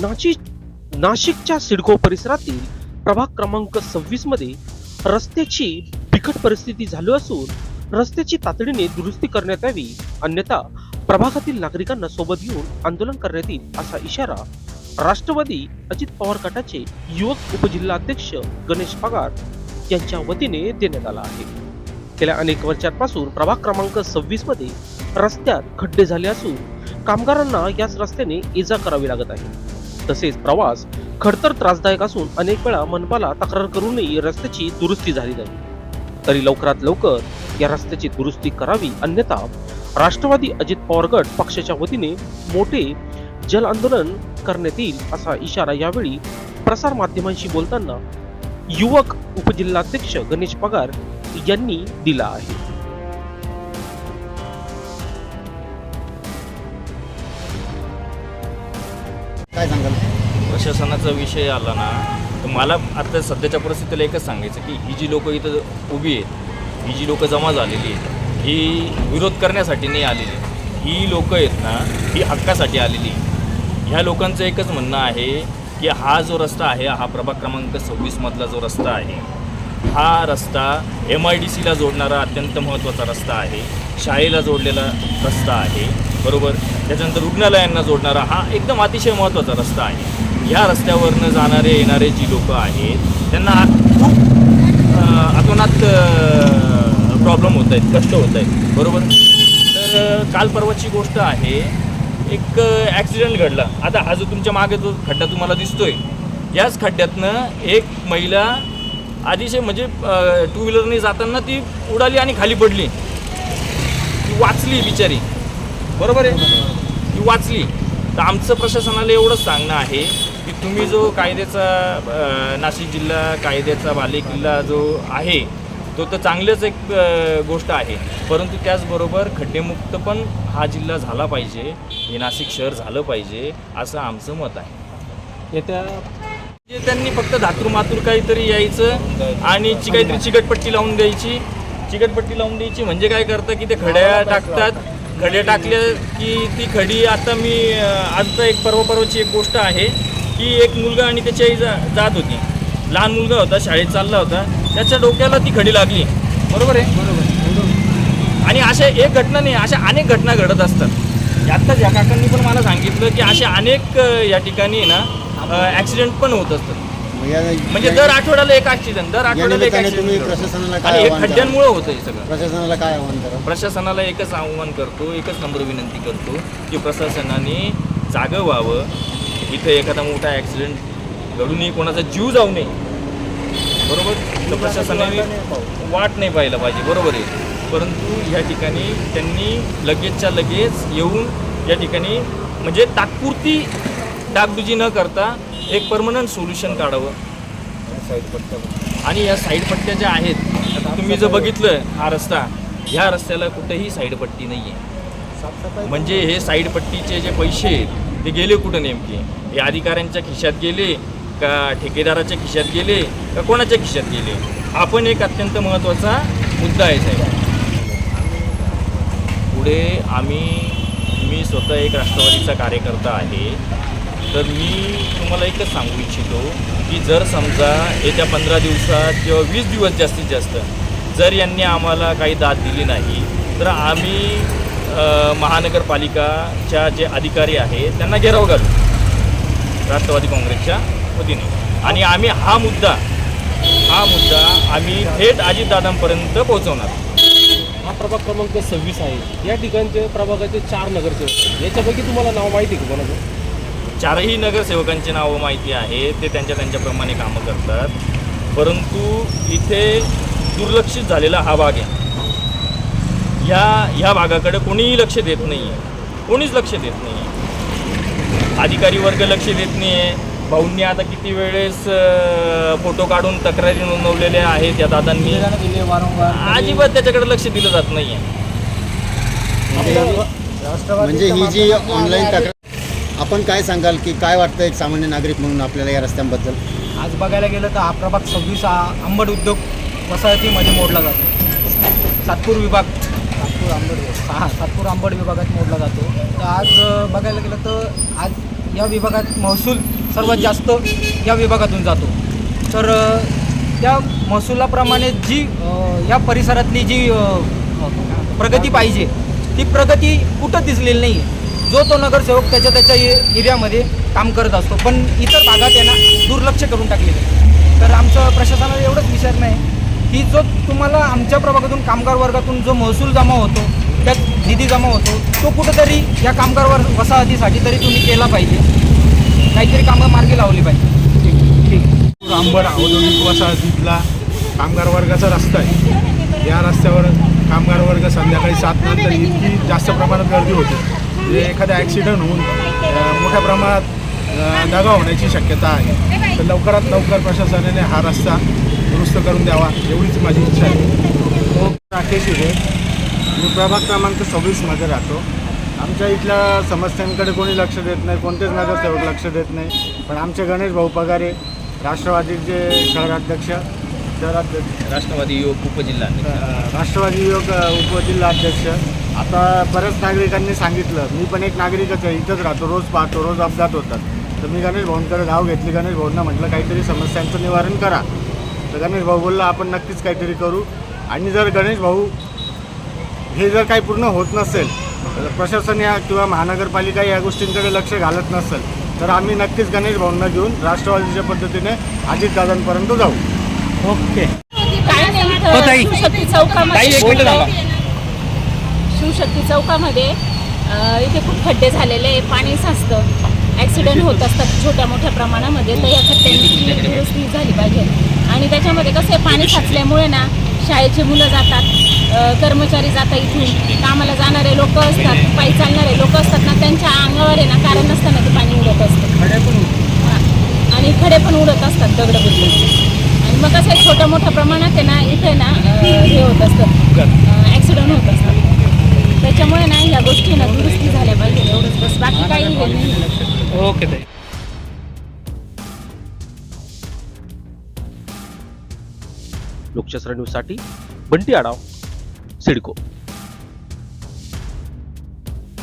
नाशिक नाशिकच्या सिडको परिसरातील प्रभाग क्रमांक सव्वीसमध्ये रस्त्याची बिकट परिस्थिती झाली असून रस्त्याची तातडीने दुरुस्ती करण्यात यावी अन्यथा प्रभागातील नागरिकांना सोबत घेऊन आंदोलन करण्यात येईल असा इशारा राष्ट्रवादी अजित पवार गटाचे युवक उपजिल्हाध्यक्ष गणेश पगार यांच्या वतीने देण्यात आला आहे. गेल्या अनेक वर्षांपासून प्रभाग क्रमांक सव्वीसमध्ये रस्त्यात खड्डे झाले असून कामगारांना याच रस्त्याने इजा करावी लागत आहे. तसेच प्रवास खडतर त्रासदायक असून अनेक वेळा मनपाला तक्रार करूनही रस्त्याची दुरुस्ती झाली नाही. तरी लवकरात लवकर या रस्त्याची दुरुस्ती करावी अन्यथा राष्ट्रवादी अजित पवार गट पक्षाच्या वतीने मोठे जल आंदोलन करण्यात येईल असा इशारा यावेळी प्रसार माध्यमांशी बोलताना युवक उपजिल्हाध्यक्ष गणेश पगार यांनी दिला आहे. काय सांगाल? प्रशासनाचा विषय आला ना तर मला आता सध्याच्या परिस्थितीला एकच सांगायचं की ही जी लोक इथं उभी आहेत ही जी लोकं जमा झालेली आहेत ही विरोध करण्यासाठी नाही आलेली ही लोकं आहेत ना ही हक्कासाठी आलेली ह्या लोकांचं एकच म्हणणं आहे की हा जो रस्ता आहे हा प्रभाग क्रमांक सव्वीसमधला जो रस्ता आहे हा रस्ता एम आय डी सीला जोडणारा अत्यंत महत्त्वाचा रस्ता आहे शाळेला जोडलेला रस्ता आहे बरोबर? त्याच्यानंतर रुग्णालयांना जोडणारा हा एकदम अतिशय महत्त्वाचा रस्ता आहे. ह्या रस्त्यावरनं जाणारे येणारे जी लोक आहेत त्यांना खूप अतोनात प्रॉब्लेम होत आहेत कष्ट होत आहेत. बरोबर? तर काल परवाची गोष्ट आहे एक ॲक्सिडेंट घडला. आता हा जो तुमच्या मागे जो खड्डा तुम्हाला दिसतोय याच खड्ड्यातनं एक महिला अतिशय म्हणजे टू व्हीलरने जाताना ती उडाली आणि खाली पडली. ती वाचली बिचारी. बरोबर आहे? ती वाचली. तर आमचं प्रशासनाला एवढंच सांगणं आहे तुम्ही जो कायद्याचा नाशिक जिल्हा कायद्याचा बालेकिल्ला जो आहे तो तर चांगलंच एक गोष्ट आहे. परंतु त्याचबरोबर खड्डेमुक्त पण हा जिल्हा झाला पाहिजे हे नाशिक शहर झालं पाहिजे असं आमचं मत आहे. येत्या जे त्यांनी फक्त धातूर मातूर काहीतरी यायचं आणि चि काहीतरी चिकटपट्टी लावून द्यायची. चिकटपट्टी लावून द्यायची म्हणजे काय करतं की ते खड्या टाकतात. खड्या टाकल्या की ती खडी आता मी आजचा एक परवा परवाची एक गोष्ट आहे. की एक मुलगा आणि त्याची आई जा जात होती. लहान मुलगा होता शाळेत चालला होता. त्याच्या डोक्याला ती खडी लागली. बरोबर आहे? बरोबर आणि अशा एक घटना नाही अशा अनेक घटना घडत असतात. आत्ताच या काकांनी पण मला सांगितलं की असे अनेक या ठिकाणी ना ॲक्सिडेंट पण होत असतात. म्हणजे दर आठवड्याला एक ऍक्सिडेंट दर आठवड्याला एक खड्ड्यांमुळे होतं हे सगळं. प्रशासनाला काय आव्हान करा? प्रशासनाला एकच आव्हान करतो एकच नम्र विनंती करतो की प्रशासनाने जागं व्हावं इथं एखादा मोठा ॲक्सिडेंट घडूनही कोणाचा जीव जाऊ नये. बरोबर? प्रशासनाने वाट नाही पाहिलं पाहिजे. बरोबर आहे. परंतु ह्या ठिकाणी त्यांनी लगेचच्या लगेच येऊन या ठिकाणी म्हणजे तात्पुरती डागडुजी न करता एक परमनंट सोल्युशन काढावं. आणि या साईड पट्ट्या ज्या आहेत आता तुम्ही जर बघितलं हा रस्ता ह्या रस्त्याला कुठेही साईड पट्टी नाही आहे म्हणजे हे साईड पट्टीचे जे पैसे आहेत ते गेले कुठं नेमके? हे अधिकाऱ्यांच्या खिशात गेले का ठेकेदाराच्या खिशात गेले का कोणाच्या खिशात गेले? हा पण एक अत्यंत महत्त्वाचा मुद्दा आहे साहेब. पुढे आम्ही मी स्वतः एक राष्ट्रवादीचा कार्यकर्ता आहे. तर मी तुम्हाला एकच सांगू इच्छितो की जर समजा येत्या पंधरा दिवसात किंवा वीस दिवस जास्तीत जास्त जर यांनी आम्हाला काही दाद दिली नाही तर आम्ही महानगरपालिकाच्या जे अधिकारी आहेत त्यांना घेराव घालू. राष्ट्रवादी काँग्रेसच्या वतीने. आणि आम्ही हा मुद्दा हा मुद्दा आम्ही थेट अजितदादांपर्यंत पोहोचवणार. हा प्रभाग क्रमांक सव्वीस आहे. या ठिकाणचे प्रभागाचे चार नगरसेवक. याच्यापैकी तुम्हाला नाव माहिती आहे का कोणाचं? चारही नगरसेवकांची नावं माहिती आहे ते त्यांच्या त्यांच्याप्रमाणे कामं करतात. परंतु इथे दुर्लक्षित झालेला हा भाग आहे. ह्या ह्या भागाकडे कोणीही लक्ष देत नाही आहे कोणीच लक्ष देत नाही आहे अधिकारी वर्ग लक्ष देत नाही आहे भाऊंनी आता किती वेळेस फोटो काढून तक्रारी नोंदवलेल्या आहेत या दादांनी. अजिबात त्याच्याकडे लक्ष दिलं जात नाही आहे म्हणजे ही जी ऑनलाईन तक्रार आपण काय सांगाल की काय वाटतं एक सामान्य नागरिक म्हणून आपल्याला या रस्त्यांबद्दल? आज बघायला गेलं तर हा प्रभाग सव्वीस हा आंबट उद्योग वसाहतीमध्ये मोडला जातो. सातपूर विभाग सातपूर आंबड हा सातपूर आंबड विभागात मोडला जातो. तर आज बघायला गेलं तर आज या विभागात महसूल सर्वात जास्त या विभागातून जातो. तर त्या महसुलाप्रमाणे जी या परिसरातली जी प्रगती पाहिजे ती प्रगती कुठं दिसलेली नाही आहे जो तो नगरसेवक त्याच्या त्याच्या ए- एरियामध्ये काम करत असतो. पण इतर भागात यांना ना दुर्लक्ष करून टाकलेलं आहे. तर आमचं प्रशासनाला एवढंच विचारणं आहे ही जो तुम्हाला आमच्या प्रभागातून कामगार वर्गातून जो महसूल जमा होतो त्यात निधी जमा होतो तो कुठंतरी या कामगार वर वसाहतीसाठी तरी तुम्ही केला पाहिजे. काहीतरी कामं मार्गी लावली पाहिजे. ठीक ठीक आंबड औद्योगिक वसाहतीतला कामगार वर्गाचा रस्ता आहे. या रस्त्यावर कामगार वर्ग संध्याकाळी सात नंतर इतकी जास्त प्रमाणात गर्दी होते. म्हणजे एखादा ॲक्सिडेंट होऊन मोठ्या प्रमाणात दगा होण्याची शक्यता आहे. तर लवकरात लवकर प्रशासनाने हा रस्ता दुरुस्त करून द्यावा एवढीच माझी इच्छा आहे. राकेश हिरे मी प्रभाग क्रमांक सव्वीसमध्ये राहतो. आमच्या इथल्या समस्यांकडे कोणी लक्ष देत नाही कोणतेच नगरसेवक लक्ष देत नाही. पण आमचे गणेश भाऊ पगारे राष्ट्रवादीचे शहराध्यक्ष शहराध्यक्ष राष्ट्रवादी युवक उपजिल्हा राष्ट्रवादी युवक उपजिल्हाध्यक्ष. आता बऱ्याच नागरिकांनी सांगितलं. मी पण एक नागरिकच आहे इथंच राहतो. रोज पाहतो रोज अपघात होतात. तर मी गणेश भाऊंकडे धाव घेतली. गणेश भाऊंना म्हटलं काहीतरी समस्यांचं निवारण करा. तर गणेश भाऊ बोलला आपण नक्कीच काहीतरी करू. आणि जर गणेश भाऊ हे जर काही पूर्ण होत नसेल तर प्रशासन या किंवा महानगरपालिका या गोष्टींकडे लक्ष घालत नसेल तर आम्ही नक्कीच गणेश भाऊंना घेऊन राष्ट्रवादीच्या पद्धतीने अजितदादांपर्यंत जाऊ. ओके. काय नाही हो, शिवशक्ती चौकामध्ये. शिवशक्ती चौकामध्ये इथे खूप खड्डे झालेले आहे पाणी साचतं. ॲक्सिडेंट होत असतात छोट्या मोठ्या प्रमाणामध्ये तर या खड्ड्यांची दुरुस्ती झाली पाहिजे. आणि त्याच्यामध्ये कसं आहे पाणी साचल्यामुळे ना शाळेची मुलं जातात कर्मचारी जातात इथून कामाला जाणारे लोक असतात पायी चालणारे लोक असतात ना त्यांच्या अंगावर आहे ना कारण नसताना ते पाणी उडत असतं. आणि खडे पण उडत असतात दगड आणि मग कसं आहे छोट्या मोठ्या प्रमाणात आहे ना इथे ना हे होत असतं ॲक्सिडेंट होत असतात त्याच्यामुळे ना ह्या गोष्टी ना दुरुस्ती झाल्या पाहिजे एवढंच बस. बाकी काही हे नाही. ओके लोकशास्त्र न्यूजसाठी बंटी आडाव सिडको.